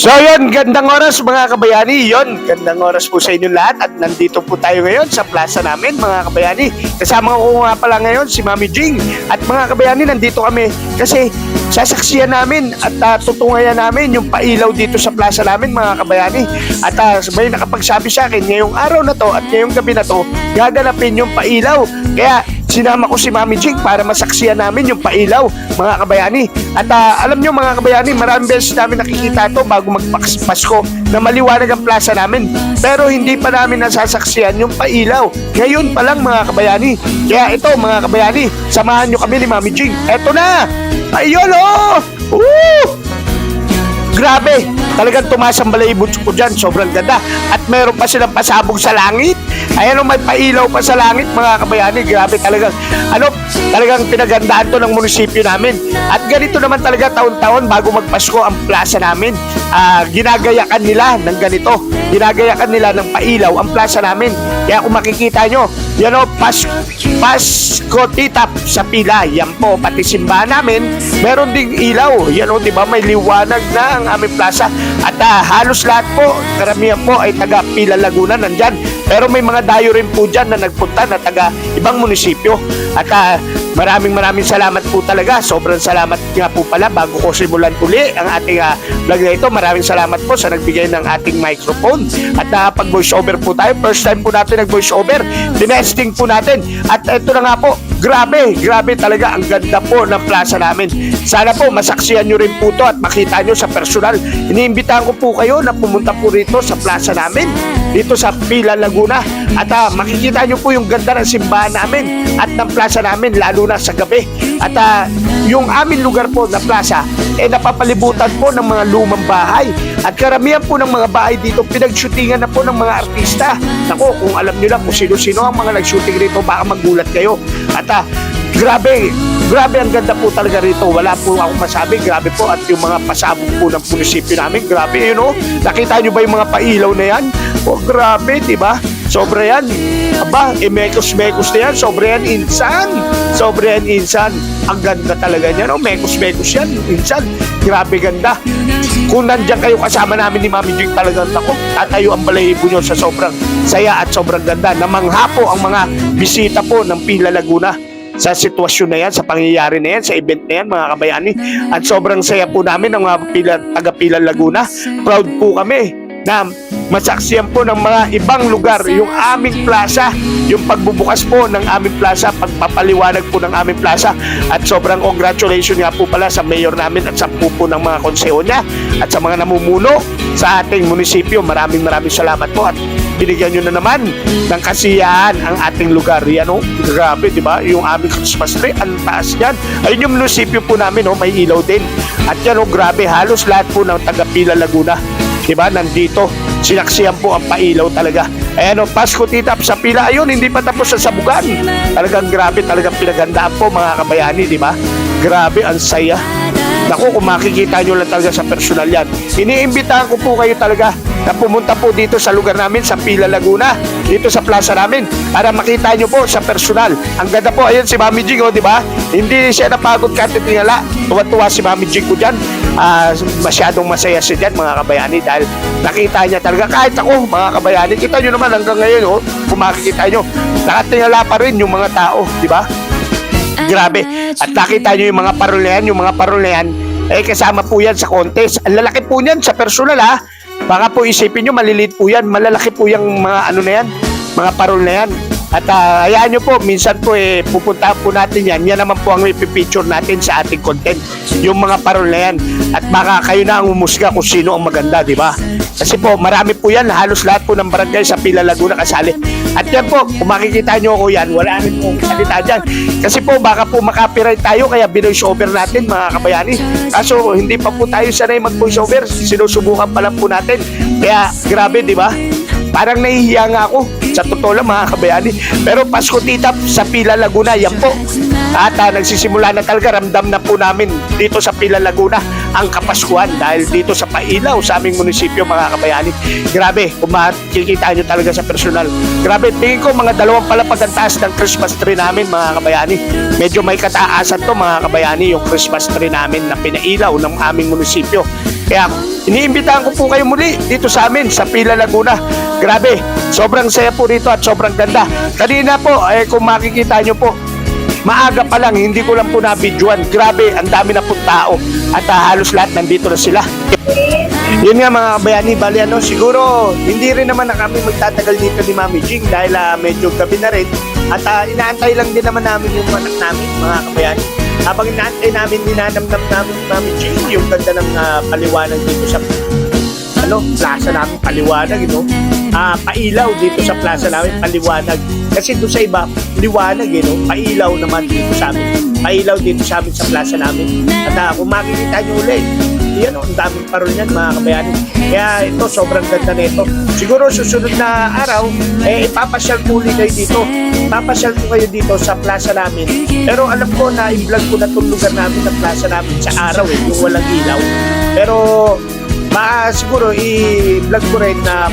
So yun, gandang oras mga kabayani. Yun, gandang oras po sa inyo lahat. At nandito po tayo ngayon sa plaza namin mga kabayani. Kasama ko nga pala ngayon si Mami Jing. At mga kabayani, nandito kami kasi sasaksiyan namin at uh, tutungayan namin yung pailaw dito sa plaza namin mga kabayani. At uh, may nakapagsabi sa akin ngayong araw na to at ngayong gabi na to, gaganapin yung pailaw. Kaya sinama ko si Mami Jing para masaksiyan namin yung pailaw mga kabayani. At ah, alam nyo mga kabayani, maraming beses namin nakikita to bago magpasko na maliwanag ang plaza namin. Pero hindi pa namin nasasaksiyan yung pailaw. Ngayon pa lang mga kabayani. Kaya ito mga kabayani, samahan nyo kami ni Mami Jing. Eto na! Ayun oh! Woo! Grabe! Talagang tumaas ang balaibot ko dyan. Sobrang ganda. At meron pa silang pasabog sa langit. Ayan o, may pailaw pa sa langit mga kabayani. Grabe talagang, ano, talagang pinagandaan to ng munisipyo namin. At ganito naman talaga taon-taon bago magpasko ang plaza namin. Ah, ginagayakan nila ng ganito. Ginagayakan nila ng pailaw ang plaza namin. Kaya kung makikita nyo, yan o, pas, Pasko titap sa pila. Yan po, pati simbahan namin, meron ding ilaw. Yan o, di ba, may liwanag na ang aming plaza. At ah, halos lahat po, karamihan po ay taga Pila Laguna nandyan. Pero may mga dayo rin po dyan na nagpunta na taga ibang munisipyo. At ah, maraming maraming salamat po talaga. Sobrang salamat nga po pala bago ko simulan uli ang ating ah, vlog na ito. Maraming salamat po sa nagbigay ng ating microphone. At uh, pag voice over po tayo, first time po natin nag voice over. Tinesting po natin. At ito na nga po, grabe, grabe talaga ang ganda po ng plaza namin. Sana po masaksiyan nyo rin po to at makita nyo sa personal. Iniimbitahan ko po kayo na pumunta po rito sa plaza namin, dito sa Pila Laguna. At ah, makikita nyo po yung ganda ng simbahan namin at ng plaza namin, lalo na sa gabi. At ah, yung aming lugar po na plaza, eh napapalibutan po ng mga lumang bahay. At karamihan po ng mga bahay dito, pinagshootingan na po ng mga artista. Nako, kung alam nyo lang kung sino-sino ang mga nag-shooting rito, baka magulat kayo. At ah, grabe, grabe ang ganda po talaga rito. Wala po akong masabi, grabe po. At yung mga pasabog po ng munisipyo namin, grabe yun oh. Nakita nyo ba yung mga pailaw na yan? Oh, grabe, di ba? Sobra yan. Aba, imekos-mekos na yan. Sobra yan, insan. Sobra yan, insan. Ang ganda talaga niyan. Oh, mekos-mekos yan, insan. Grabe ganda. Kung nandiyan kayo kasama namin ni Mami Jing talagang ako, tatayo ang balahibo nyo sa sobrang saya at sobrang ganda. Namangha po ang mga bisita po ng Pila Laguna sa sitwasyon na yan, sa pangyayari na yan, sa event na yan, mga kabayani. At sobrang saya po namin ng mga pila, taga Pila Laguna. Proud po kami na masaksiyan po ng mga ibang lugar yung aming plaza, yung pagbubukas po ng aming plaza, pagpapaliwanag po ng aming plaza at sobrang congratulations nga po pala sa mayor namin at sa po, po ng mga konseho niya at sa mga namumuno sa ating munisipyo. Maraming maraming salamat po at binigyan nyo na naman ng kasiyahan ang ating lugar. Yan o, grabe, di ba? Yung aming Christmas tree, ang taas yan. Ayun yung munisipyo po namin, oh, may ilaw din. At yan o, grabe, halos lahat po ng taga Pila Laguna diba? Nandito, sinaksiyan po ang pailaw talaga. Ayan o, Pasko titap sa pila. Ayun, hindi pa tapos sa sabugan. Talagang grabe, talagang pinagandaan po mga kabayani, di ba? Grabe, ang saya. Naku, kung makikita nyo lang talaga sa personal yan. Iniimbitahan ko po kayo talaga na pumunta po dito sa lugar namin, sa Pila Laguna, dito sa plaza namin, para makita nyo po sa personal. Ang ganda po, ayun si Mami Jing, oh, di ba? Hindi siya napagod katitingala. Tuwa-tuwa si Mami Jing ko dyan. Ah, masyadong masaya siya dyan, mga kabayani, dahil nakita niya talaga, kahit ako, mga kabayani, kita nyo naman hanggang ngayon, oh, kung makikita nyo, nakatingala pa rin yung mga tao, di ba? Grabe. At nakita nyo yung mga parol yung mga parol na eh kasama po yan sa contest. Ang lalaki po niyan sa personal ha. Baka po isipin nyo, maliliit po yan. Malalaki po yung mga ano na yan, mga parol na yan. At uh, hayaan nyo po, minsan po eh, pupuntahan po natin yan. Yan naman po ang ipipicture natin sa ating content. Yung mga parol na yan. At baka kayo na ang umusga kung sino ang maganda, di ba? Kasi po, marami po yan. Halos lahat po ng barangay sa Pila Laguna kasali. At yan po, kung makikita nyo ako yan, wala rin pong salita dyan. Kasi po, baka po makapiright tayo, kaya binoise over natin, mga kabayani. Kaso, hindi pa po tayo sanay mag-voice over. Sinusubukan pa lang po natin. Kaya, grabe, di ba? Parang nahihiya nga ako. Sa totoo lang mga kabayani. Pero Pasko Titap sa Pila Laguna, yan po. At uh, nagsisimula na talaga, ramdam na po namin dito sa Pila Laguna ang Kapaskuhan dahil dito sa Pailaw sa aming munisipyo mga kabayani. Grabe, kung makikita nyo talaga sa personal. Grabe, tingin ko mga dalawang palapag ang taas ng Christmas tree namin mga kabayani. Medyo may kataasan to mga kabayani yung Christmas tree namin na pinailaw ng aming munisipyo. Kaya iniimbitahan ko po kayo muli dito sa amin sa Pila Laguna. Grabe, sobrang saya po rito at sobrang ganda. Kanina po, eh, kung makikita nyo po, maaga pa lang, hindi ko lang po na-videoan. Grabe, ang dami na po tao at ah, halos lahat nandito na sila. Yun nga mga kabayani, bali ano, siguro hindi rin naman na kami magtatagal dito ni Mami Jing dahil ah, medyo gabi na rin. At ah, inaantay lang din naman namin yung anak namin, mga kabayani. Habang inaantay namin, ninanamnam namin ni Mami Jing yung ganda ng ah, paliwanag dito sa ano, plaza namin, paliwanag, you know? Ah, pailaw dito sa plaza namin, paliwanag. Kasi doon sa iba, liwanag, you know? Pailaw naman dito sa amin. Pailaw dito sa amin sa plaza namin. At ah, kung makikita nyo ulit, yan o, ang daming parol yan mga kabayani. Kaya ito, sobrang ganda na ito. Siguro susunod na araw, eh, ipapasyal po ulit kayo dito. Ipapasyal po kayo dito sa plaza namin. Pero alam ko na i-vlog ko na itong lugar namin na plaza namin sa araw eh, yung walang ilaw. Pero baka siguro i-vlog ko rin na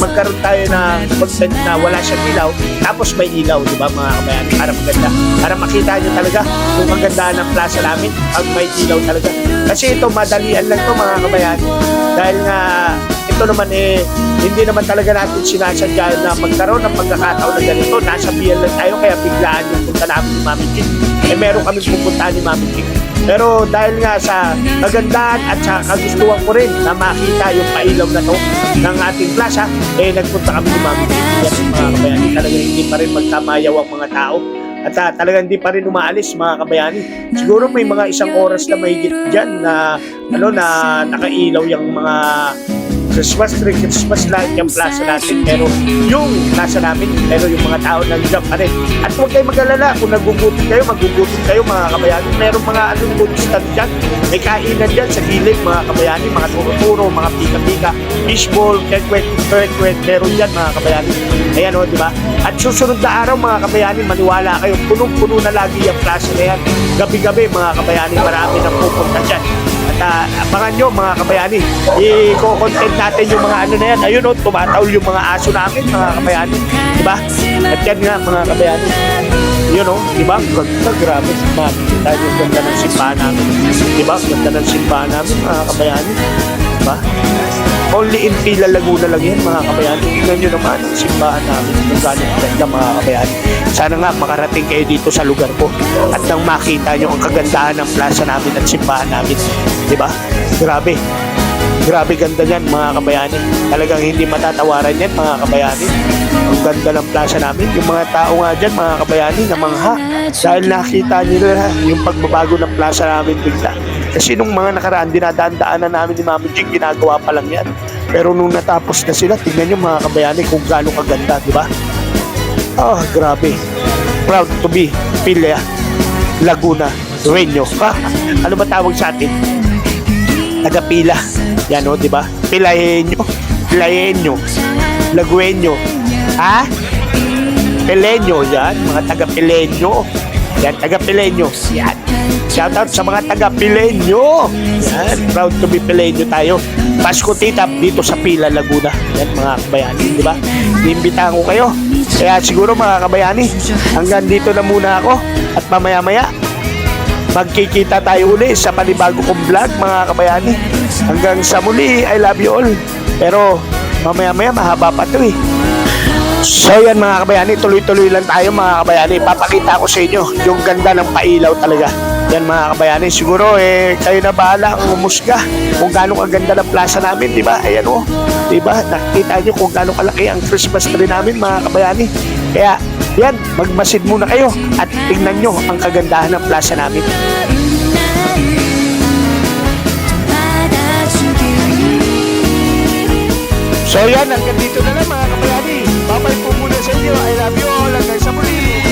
magkaroon tayo na content na wala siyang ilaw tapos may ilaw, di ba mga kabayan? Para maganda. Para makita nyo talaga yung kagandahan ng plaza namin pag may ilaw talaga. Kasi ito, madalian lang to mga kabayan. Dahil nga, ito naman eh, hindi naman talaga natin sinasadya na magkaroon ng pagkakataon na ganito. Nasa BL lang tayo, kaya biglaan yung punta namin ni Mami Chick. Eh, meron kami pupunta ni Mami Chick. Pero dahil nga sa kagandahan at sa kagustuhan ko rin na makita yung pailaw na to ng ating plaza, eh nagpunta kami ni Mami Chick. Yan mga kabayani, talaga hindi pa rin magkamayaw ang mga tao. At uh, talagang hindi pa rin umaalis mga kabayani. Siguro may mga isang oras na mahigit dyan na ano na nakailaw yung mga Christmas tree, Christmas light yung plaza natin. Pero yung plaza namin, pero yung mga tao nandiyan pa rin. At huwag kayo mag-alala, kung nagugutom kayo, magugutom kayo mga kabayani. Meron mga anong food stand dyan. May kainan dyan sa gilid mga kabayani, mga turo-turo, mga pika-pika, fishball, kekwet, kekwet, meron dyan mga kabayani. Ayan o, di ba? At susunod na araw mga kabayani, maniwala kayo, punong-puno na lagi yung plaza na yan. Gabi-gabi mga kabayani, marami na pupunta dyan. At uh, abangan nyo mga kabayani, i-content natin yung mga ano na yan. Ayun o, tumataol yung mga aso namin mga kabayani. Diba? At yan nga mga kabayani. Yun o, diba? Ganda, grabe. Makikita yung ganda ng simbahan namin. Diba? Ganda ng simbahan namin mga kabayani. Diba? Only in Pila Laguna lang yan mga kabayani. Tingnan nyo naman ang simbahan namin. Kung gano'ng ganda mga kabayani. Sana nga makarating kayo dito sa lugar ko at nang makita nyo ang kagandahan ng plaza namin at simbahan namin. Di ba? Grabe. Grabe ganda niyan mga kabayani. Talagang hindi matatawaran yan mga kabayani. Ang ganda ng plaza namin. Yung mga tao nga dyan mga kabayani na mangha. Dahil nakita nila yung pagbabago ng plaza namin bigla. Kasi nung mga nakaraan, dinadaan-daanan namin ni Mami Jing, ginagawa pa lang yan. Pero nung natapos na sila, tingnan nyo mga kabayani kung gaano kaganda, di ba? Oh, grabe. Proud to be Pilia Laguna Reño. Ha? Ano ba tawag sa atin? Tagapila. Yan o, di ba? Pilayenyo. Pilayenyo. Laguenyo. Ha? Pilenyo. Yan. Mga taga-Pilenyo. Yan. Taga-Pilenyo. Yan. Shoutout sa mga taga-Pilenyo. Yan. Proud to be Pilenyo tayo. Pasko tita dito sa Pila, Laguna. Yan mga kabayani, di ba? Iimbitahan ko kayo. Kaya siguro mga kabayani, hanggang dito na muna ako. At mamaya-maya, magkikita tayo uli sa panibago kong vlog mga kabayani. Hanggang sa muli, I love you all. Pero mamaya-maya mahaba pa to eh. So yan mga kabayani, tuloy-tuloy lang tayo mga kabayani. Papakita ko sa inyo yung ganda ng pailaw talaga. Yan mga kabayani, siguro eh kayo na bahala umusga kung gaano kaganda ng plaza namin, di ba? Ayan o, di ba? Nakikita nyo kung gaano kalaki ang Christmas tree namin mga kabayani. Kaya yan, magmasid muna kayo at tingnan nyo ang kagandahan ng plaza namin. So yan, hanggang dito na lang mga kabayani. Babay po muna sa inyo. I love you all. Hanggang sa muli.